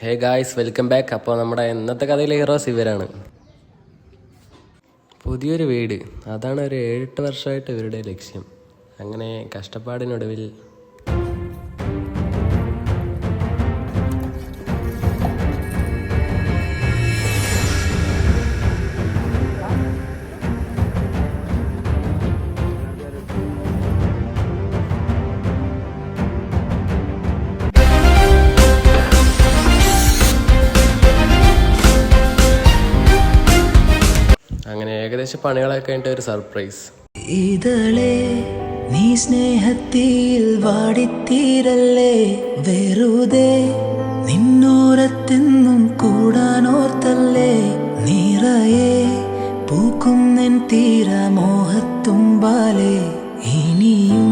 Hey guys welcome back അപ്പോൾ നമ്മുടെ ഇന്നത്തെ കഥയിലെ ഹീറോസ് ഇവരാണ് പുതിയൊരു വീട്. അതാണ് ഒരു ഏഴെട്ട് വർഷമായിട്ട് ഇവരുടെ ലക്ഷ്യം. അങ്ങനെ കഷ്ടപ്പാടിനൊടുവിൽ ഏകദേശം പണികളൊക്കെ കഴിഞ്ഞിട്ട് ഒരു സർപ്രൈസ് ഇതളെ നീ സ്നേഹത്തിൽ വാടിത്തീരല്ലേ വെറുതെ? നിന്നോരത്തെന്നും കൂടാനോർത്തല്ലേ നിറയെ? തീരമോഹത്തും ബാലേ ഇനിയും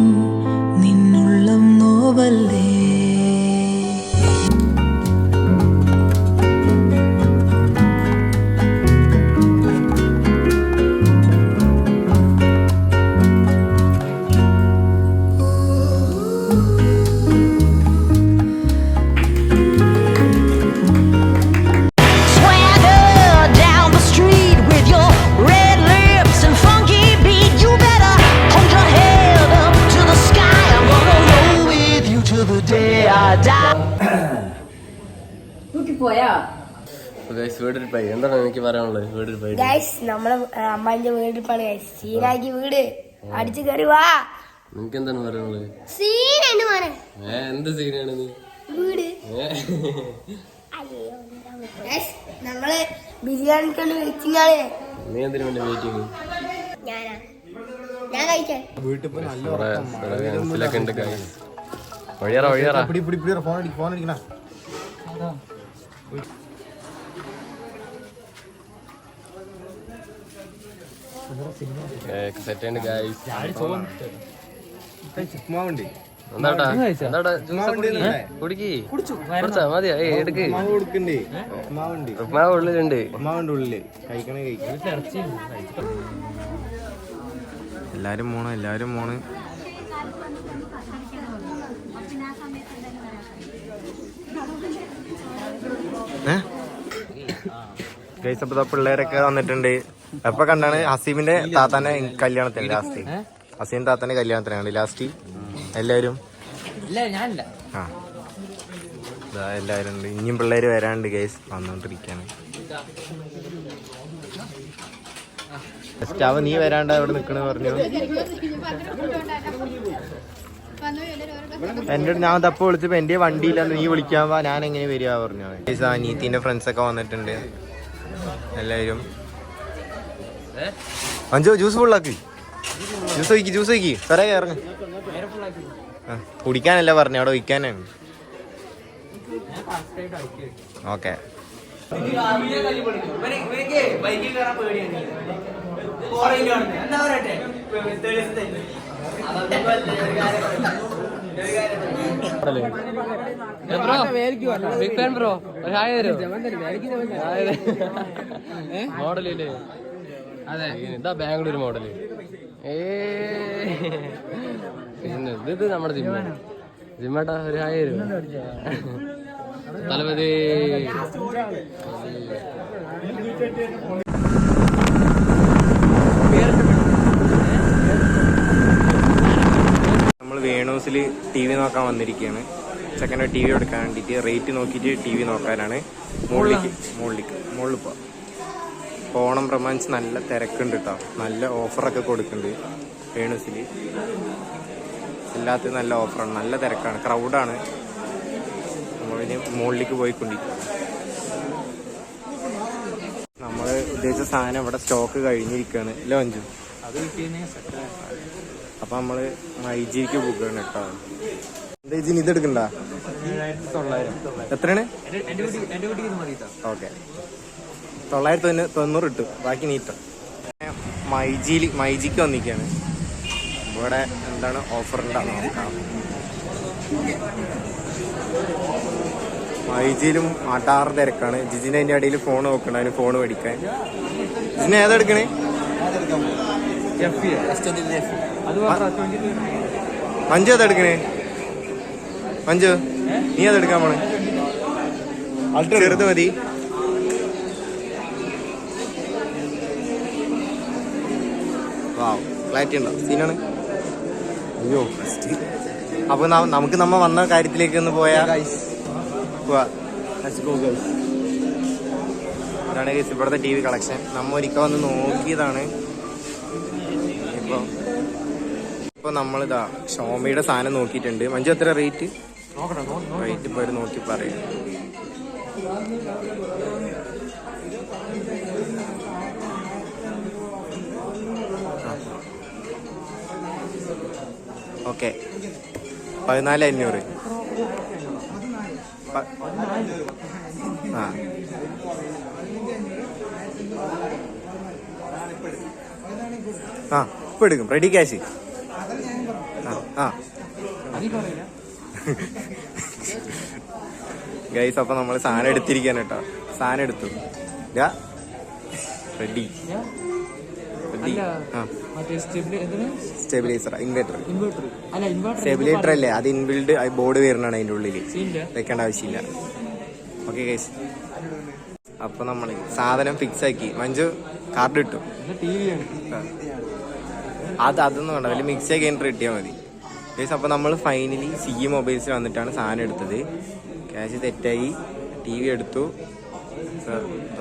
ഗൈസ് വീടിൽ പോയി എന്താണ് എനിക്ക് പറയാനുള്ളത്? വീടിൽ പോയി ഗൈസ് നമ്മളെ അമ്മാന്റെ വീട്ടിൽ പണി ഗൈസ് സീനാക്കി വീട്. അടിച്ചു കയറി വാ. നിനക്ക് എന്താണ് പറയാനുള്ളത്? സീനുണ്ട് മോനെ. ഏ എന്ത് സീനാണ് നീ? വീട്. നമ്മൾ ബിരിയാണിക്കാണ് വെയിറ്റിംഗ് ആണ്. നീ എന്തിനു വേണ്ടി വെയിറ്റിംഗ് ഞാനാ. ഞാൻ കഴിക്കാൻ മനസ്സിലൊക്കെ ഉണ്ട് ഗൈസ് വഴിയറ വഴിയറ. ഫോൺ അടിക്കണ സെറ്റ് എന്താട്ടാ എന്താട്ടാ ജ്യൂസ് കുടിക്ക്? കുടിച്ചാ. എടുക്ക്. ഉപ്മാവ് ഉള്ളിലുണ്ട്. ഉള്ളിൽ. കഴിക്കണേ എല്ലാരും പോണ് എല്ലാരും പോണ്. ഗൈസ് അപ്പൊ പിള്ളേരൊക്കെ വന്നിട്ടുണ്ട്. എപ്പൊ കണ്ടാണ് ഹസീമിന്റെ താത്താന്റെ കല്യാണത്തിന് ലാസ്റ്റ്. ഹസീം താത്താന്റെ കല്യാണത്തിനാണ് ലാസ്റ്റ്. എല്ലാരും ആ. ഇതാ എല്ലാരും ഉണ്ട്. ഇനിയും പിള്ളേര് വരാണ്ട് ഗൈസ് വന്നോണ്ടിരിക്കാണ്. സ്റ്റാവ് നീ വരാണ്ട് അവിടെ നിക്കണ പറഞ്ഞു? എന്റെ ഞാൻ തപ്പ വിളിച്ചപ്പോ എന്റെ വണ്ടിയില്ലാന്ന് നീ വിളിക്കാൻ ഞാൻ എങ്ങനെ വരിക പറഞ്ഞു? ഗൈസ് അനീത്തിന്റെ ഫ്രണ്ട്സ് ഒക്കെ വന്നിട്ടുണ്ട്. എല്ലാവരും. അഞ്ചോ ജ്യൂസ് ഫുള്ളാക്കി ജ്യൂസ് ഒഴിക്കി ജ്യൂസ് ഒഴിക്കി. സാറേ ഇറങ്ങി ആ, കുടിക്കാനല്ല പറഞ്ഞു അവിടെ ഒഴിക്കാനാണ് ഓക്കെ. ബിഗ് ഫാൻ ബ്രോ ഒരു ഹായ് തരോ മോഡലില്ലേ അതെ. ഇതാ ബാംഗ്ലൂർ മോഡൽ. ഏ. ഇത് ഇത് നമ്മുടെ ജിമ്മ. ജിമ്മേട്ടാ ഒരു ഹായ് തരും തലപതി നമ്മൾ വേണൂസിൽ ടി വി നോക്കാൻ വന്നിരിക്കുകയാണ് ചെക്കന്റെ ടി വി എടുക്കാൻ വേണ്ടിയിട്ട് റേറ്റ് നോക്കിയിട്ട് ടി വി നോക്കാനാണ്. മുകളിലേക്ക് മുകളിലേക്ക് മുകളിൽ പോവാം ഓണം പ്രമാണിച്ച് നല്ല തിരക്കുണ്ട് കേട്ടോ നല്ല ഓഫറൊക്കെ കൊടുക്കുന്നുണ്ട് വേണൂസിൽ എല്ലാത്തിനും നല്ല ഓഫറാണ്. നല്ല തിരക്കാണ്. ക്രൗഡാണ്. നമ്മളിനി മുകളിലേക്ക് പോയിക്കൊണ്ടിരിക്കുക നമ്മൾ ഉദ്ദേശിച്ച സാധനം ഇവിടെ സ്റ്റോക്ക് കഴിഞ്ഞിരിക്കുകയാണ്. ഇല്ല അഞ്ചു അപ്പൊ നമ്മൾ മൈജിക്ക് പോകുകയാണ് കേട്ടോ എന്താ ഇജിന് ഇത് എടുക്കണ്ട? എത്രയാണ്? ഓക്കെ. തൊള്ളായിരത്തി തൊണ്ണൂ- തൊണ്ണൂറ് ഇട്ടു. ബാക്കി നീറ്റ് മൈജിയിൽ മൈജിക്ക് വന്നിരിക്കുകയാണ്. ഇവിടെ എന്താണ് ഓഫർ ഉണ്ടാകുന്ന നോക്കാം. മൈജിയിലും അടാറ് തിരക്കാണ്. ജിജിനെ അതിന്റെ ഇടയിൽ ഫോൺ നോക്കണം. അതിന് ഫോൺ മേടിക്കാൻ. ജിജിനെ ഏതാ എടുക്കണേ? മഞ്ജു ഏതാ എടുക്കണേ? മഞ്ജു നീ ഏതാ എടുക്കാൻ പോണേ? ചെറുത് മതി. ക്ലാരിറ്റി ഉണ്ടോ? സീനാണ്? അയ്യോ. അപ്പൊ നമുക്ക് നമ്മ വന്ന കാര്യത്തിലേക്ക് ഒന്ന് പോയാ. ഇതാണ് ഗൈസ് ഇവിടുത്തെ ടി വി കളക്ഷൻ നമ്മ ഒരിക്കൽ വന്ന് നോക്കിയതാണ്. ഇപ്പൊ ഇപ്പൊ നമ്മളിതാ ഷോമിയുടെ സാധനം നോക്കിയിട്ടുണ്ട്. മഞ്ജു എത്ര റേറ്റ് റേറ്റ് ഇപ്പൊ നോക്കി പറയും. ഓക്കെ. പതിനാല് അഞ്ഞൂറ്. ആ. ആ ഇപ്പൊ എടുക്കും. റെഡി ക്യാഷ് ആ ആ. ഗൈസ് അപ്പൊ നമ്മൾ സാധനം എടുത്തിരിക്കാൻ കേട്ടോ. സാധനം എടുത്തു. റെഡി റെഡി ആ. Stabiliser inverter. ഇൻവെർട്ടർ. അല്ല ഇൻവെർട്ടർ അല്ലേ? അത് ഇൻബിൽഡ് ബോർഡ് വരുന്നതാണ് അതിന്റെ ഉള്ളിൽ വെക്കേണ്ട ആവശ്യമില്ല. ഓക്കെ ഗൈസ് അപ്പൊ നമ്മൾ സാധനം ഫിക്സ് ആക്കി. മഞ്ജു കാർഡ് ഇട്ടു. അത് അതൊന്നും വേണ്ട. വലിയ മിക്സ് ആക്കി കഴിഞ്ഞിട്ട് കിട്ടിയാൽ മതി. ഗൈസ് അപ്പൊ നമ്മൾ ഫൈനലി സി മൊബൈൽസിൽ വന്നിട്ടാണ് സാധനം എടുത്തത്. ക്യാഷ് തെറ്റായി. ടി വി എടുത്തു.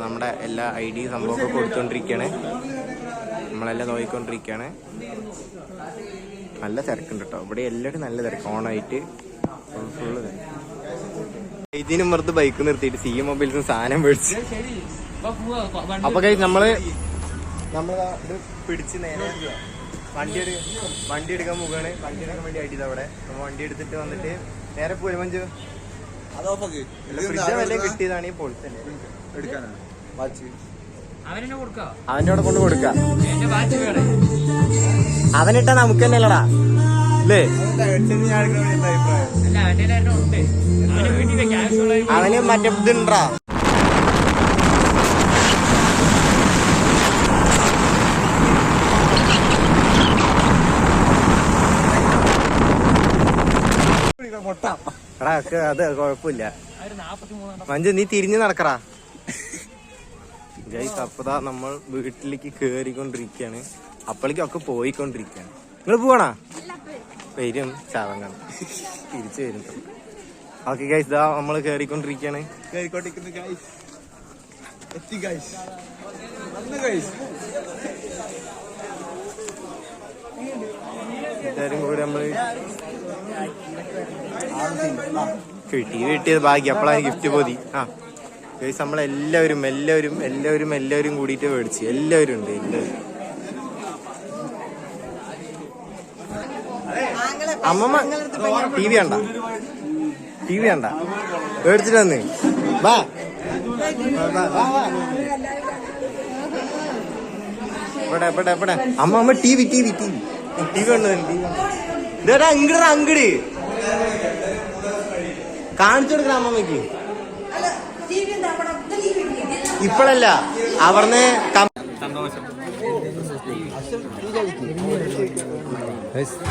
നമ്മുടെ എല്ലാ ഐ ഡി സംഭവമൊക്കെ കൊടുത്തോണ്ടിരിക്കുകയാണ് നമ്മളെല്ലാം നോക്കിക്കൊണ്ടിരിക്കുകയാണ്. നല്ല തിരക്കുണ്ട് കേട്ടോ ഇവിടെ എല്ലാവരും നല്ല തിരക്ക്. ഓണായിട്ട് ഫുള്ള് ഇതിനും മറുത്ത് ബൈക്ക് നിർത്തിയിട്ട് സി മൊബൈൽസ് സാധനം മേടിച്ച്. വണ്ടി അപ്പൊ കഴിച്ച് നമ്മൾ ഇത് പിടിച്ച് നേരെ വണ്ടി എടു വണ്ടി എടുക്കാൻ പോവുകയാണ്. വണ്ടി എടുക്കാൻ വേണ്ടി ആയിട്ട് അവിടെ നമ്മൾ വണ്ടി എടുത്തിട്ട് വന്നിട്ട് നേരെ പോയി അതോ ഫ്രിഡ്ജ് വല്ല കിട്ടിയതാണ് ഈ പൊളിച്ചല്ലേ എടുക്കാനാണ്. കൊടുക്കാം അവന്റെ കൂടെ കൊണ്ട് കൊടുക്ക? അവനിട്ട നമുക്ക് തന്നെ അല്ലടാ അല്ലേ അവന് മറ്റേ ഇതുണ്ടാ അത് കുഴപ്പമില്ല. മൂന്ന് മഞ്ജു നീ തിരിഞ്ഞു നടക്കറാ ഗൈസ് അപ്പതാ നമ്മൾ വീട്ടിലേക്ക് കേറിക്കൊണ്ടിരിക്കുകയാണ്. അപ്പോഴേക്കും ഒക്കെ പോയിക്കൊണ്ടിരിക്കുകയാണ്. നിങ്ങൾ പോവാണാ? വരും ചാവങ്ങാണ്. തിരിച്ചു വരും ഓക്കെ ഗൈസ് ഇതാ നമ്മൾ കേറിക്കൊണ്ടിരിക്കുകയാണ്. എല്ലാരും കൂടി നമ്മൾ കിട്ടി കിട്ടിയത് ബാക്കി അപ്പോഴാണ് ഗിഫ്റ്റ് പോതി ആ. ഗൈസ് നമ്മളെല്ലാവരും എല്ലാവരും എല്ലാവരും എല്ലാവരും കൂടിയിട്ട് മേടിച്ച്. എല്ലാവരും ഉണ്ട് അമ്മമ്മ ടി വി കണ്ട? ടി വി കണ്ട? മേടിച്ചിട്ട് വാ. എവിടെ എവിടെ എവിടെ അമ്മ T V T V T V. T V കണ്ടു ടി വി ഇതാ അങ്ങട് അങ്ങട്. കാണിച്ചു കൊടുക്കണം അമ്മമ്മക്ക് ഇപ്പോഴല്ല അവിടുന്ന്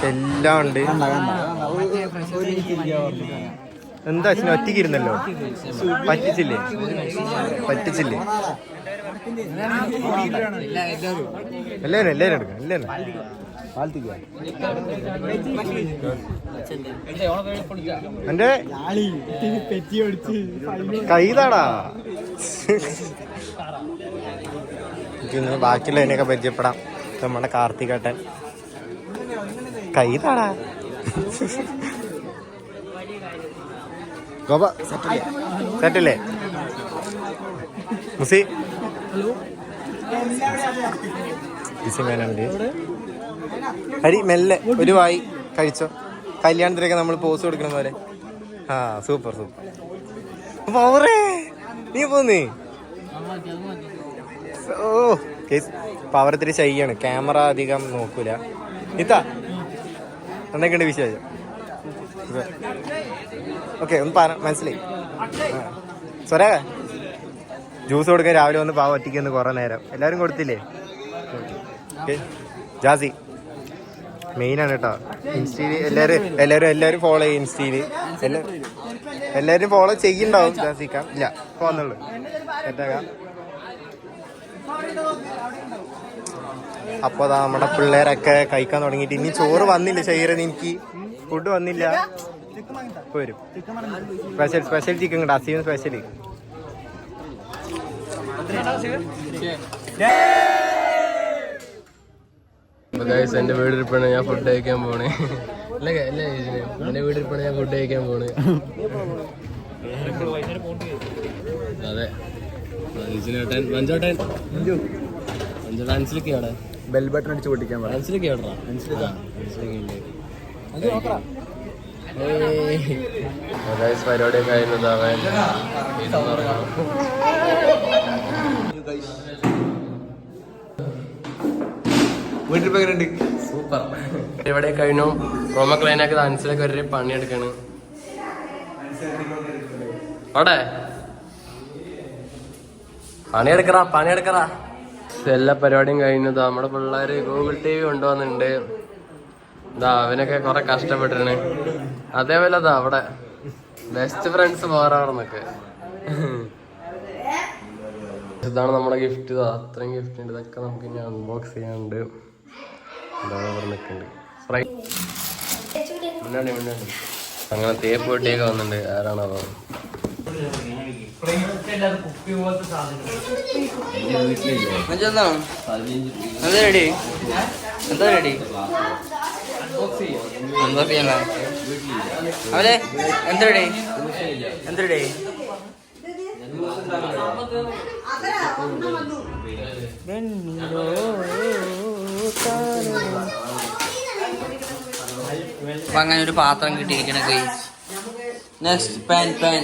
എല്ലാം ഉണ്ട്. എന്താ അച്ഛന ഒറ്റയ്ക്ക് ഇരുന്നല്ലോ പറ്റിച്ചില്ലേ? പറ്റിച്ചില്ലേ? എല്ലാവരും എല്ലാവരും എടുക്കാം എല്ലാവരും എന്റെ കൈതാടാ. ഇന്ന് ബാക്കിയുള്ളതിനെയൊക്കെ പരിചയപ്പെടാം. നമ്മുടെ കാർത്തികേട്ടൻ. കൈതാടാ. ഗോപ സെറ്റല്ലേ? മുസി. മേനുണ്ട് ഹരി മെല്ലെ ഒരു വായി കഴിച്ചോ? കല്യാണത്തിനൊക്കെ നമ്മൾ പോസ് കൊടുക്കണ പോലെ. ആ സൂപ്പർ സൂപ്പർ പവറേ നീ പോന്നേ ഓ കേസ് ചെയ്യാണ് ക്യാമറ അധികം നോക്കൂല. ഇത്താ എന്തൊക്കെയുണ്ട് വിശേഷം? ഓക്കെ ഒന്ന് പറ മനസ്സിലായി. സ്വര ജ്യൂസ് കൊടുക്കാൻ രാവിലെ വന്ന് പാവ ഒറ്റയ്ക്ക് കുറേ നേരം. എല്ലാവരും കൊടുത്തില്ലേ? ജാസി മെയിൻ ആണ് കേട്ടോ. ഇൻസ്റ്റീൽ എല്ലാവരും എല്ലാവരും എല്ലാവരും ഫോളോ ചെയ്യും ഇൻസ്റ്റീൽ എല്ലാ എല്ലാവരും ഫോളോ ചെയ്യുന്നുണ്ടാവും ജാസിക്ക ഇല്ല പോന്നുള്ളു സെറ്റാക്കാം അപ്പൊ അതാ നമ്മുടെ പിള്ളേരൊക്കെ കഴിക്കാൻ തുടങ്ങിയിട്ട്. ഇനി ചോറ് വന്നില്ല ശരീരം എനിക്ക് ഫുഡ് വന്നില്ല. വരും. സ്പെഷ്യൽ സ്പെഷ്യൽ ചിക്കൻ കിട്ടും അസീം സ്പെഷ്യൽ അപ്പൊ ഗൈസ് എന്റെ വീടിരിപ്പാണ് ഞാൻ ഫുഡ് കഴിക്കാൻ പോണേ. അല്ല അല്ലേ എന്റെ വീട് വീടിരിപ്പാണ് ഞാൻ ഫുഡ് കഴിക്കാൻ പോണേ. അതെ. ഇതിനേട്ടൻ മഞ്ചോട്ടൻ മഞ്ചോട്ടൻ ഡാൻസിലൊക്കെ അവിടെ ബെൽ ബട്ടൺ അടിച്ച് പൊട്ടിക്കാൻ എവിടെടാ? ആ, ഡാൻസിലൊക്കെ ഉണ്ട്. പരിപാടിയൊക്കെ വീട്ടിൽ പോയി സൂപ്പർ. ഇവിടെ കഴിഞ്ഞു. റോമ ക്ലൈനാക്കി ഡാൻസിലൊക്കെ ഒരു പണിയെടുക്കാണ് അവിടെ? പണിയെടുക്കറാ പണിയെടുക്കറാ എല്ലാ പരിപാടിയും കഴിഞ്ഞത് നമ്മുടെ പിള്ളേര് ഗൂഗിൾ ടി വി കൊണ്ടുവന്നിട്ടുണ്ട്. ഇതാ അവനൊക്കെ കുറെ കഷ്ടപ്പെട്ടിരുന്നു അതേപോലെ അതാ അവിടെ. ബെസ്റ്റ് ഫ്രണ്ട്സ് അവിടെ ഇതാണ് നമ്മുടെ ഗിഫ്റ്റ്. ഇതാ അത്രയും ഗിഫ്റ്റ് ഉണ്ട്. ഇതൊക്കെ നമുക്ക് ഇനി അൺബോക്സ് ചെയ്യാനുണ്ട്. ഇവിടെ നിൽക്കുന്നുണ്ട് അങ്ങനെ തേപ്പ് വെട്ടിയൊക്കെ വന്നിട്ടുണ്ട്. ആരാണോ എന്താ റെഡി എന്താ റെഡി എന്താ ചെയ്യണ അവലെ എന്താ റെഡി എന്താ റെഡി അപ്പൊ അങ്ങനെ ഒരു പാത്രം കിട്ടിയിരിക്കണ കൈ നെക്സ്റ്റ് പാൻ പാൻ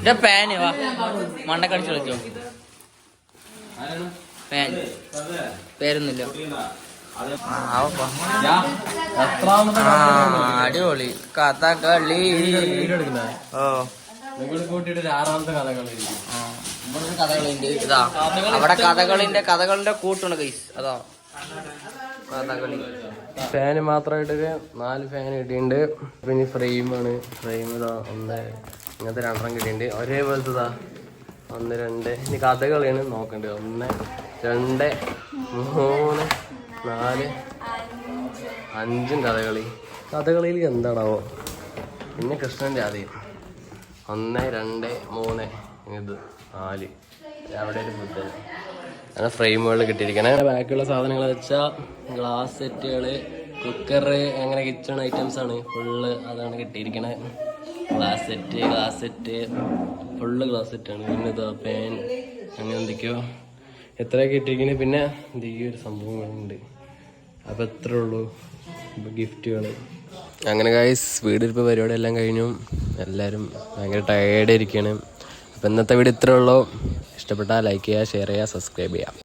ഇതാ പാന് വാ. മണ്ടക്കടിച്ച് കളിച്ചോ പാൻ പേരൊന്നുമില്ല. അടിപൊളി. കഥകളി. ഓ. അവിടെ കഥകളിന്റെ കഥകളുടെ കൂട്ടുണ്ട് കൈസ് അതാ. കഥകളി ഫാന് മാത്രമായിട്ട് നാല് ഫാൻ കിട്ടിയിട്ടുണ്ട്. പിന്നെ ഫ്രെയിമാണ് ഫ്രെയിം ഇതാ ഒന്ന് ഇങ്ങനത്തെ രണ്ടെണ്ണം കിട്ടിയിട്ടുണ്ട്. ഒരേപോലത്തെ ഒന്ന് രണ്ട്. ഇനി കഥകളിയാണ് നോക്കണ്ടത് ഒന്ന് രണ്ട് മൂന്ന് നാല് അഞ്ചും കഥകളി. കഥകളിയിൽ എന്താണാവോ? പിന്നെ കൃഷ്ണന്റെ ആദ്യം. ഒന്ന് രണ്ട് മൂന്ന് ഇത് നാല്. അവിടെ ഒരു ബുദ്ധൻ. അങ്ങനെ ഫ്രെയിമുകൾ കിട്ടിയിരിക്കണേ. ബാക്കിയുള്ള സാധനങ്ങൾ വെച്ചാൽ ഗ്ലാസ് സെറ്റുകൾ കുക്കർ അങ്ങനെ കിച്ചൺ ഐറ്റംസ് ആണ്. ഫുള്ള് അതാണ് കിട്ടിയിരിക്കണേ. Glass set glass set full glass സെറ്റാണ് പിന്നെ ഇതാ പേൻ അങ്ങനെ എന്തൊക്കെയോ എത്രയൊക്കെ കിട്ടിയിരിക്കുന്നത് പിന്നെ ഈ ഒരു സംഭവങ്ങളുണ്ട് അപ്പം എത്ര ഉള്ളൂ ഗിഫ്റ്റുകൾ അങ്ങനെ ഗായ്സ് വീടിരിപ്പ് പരിപാടി എല്ലാം കഴിഞ്ഞു. എല്ലാവരും ഭയങ്കര ടയേർഡ് ഇരിക്കുകയാണ് അപ്പം ഇന്നത്തെ വീഡിയോ ഇത്രേ ഉള്ളൂ. ഇഷ്ടപ്പെട്ടാൽ ലൈക്ക് ചെയ്യുക ഷെയർ ചെയ്യുക സബ്സ്ക്രൈബ് ചെയ്യുക.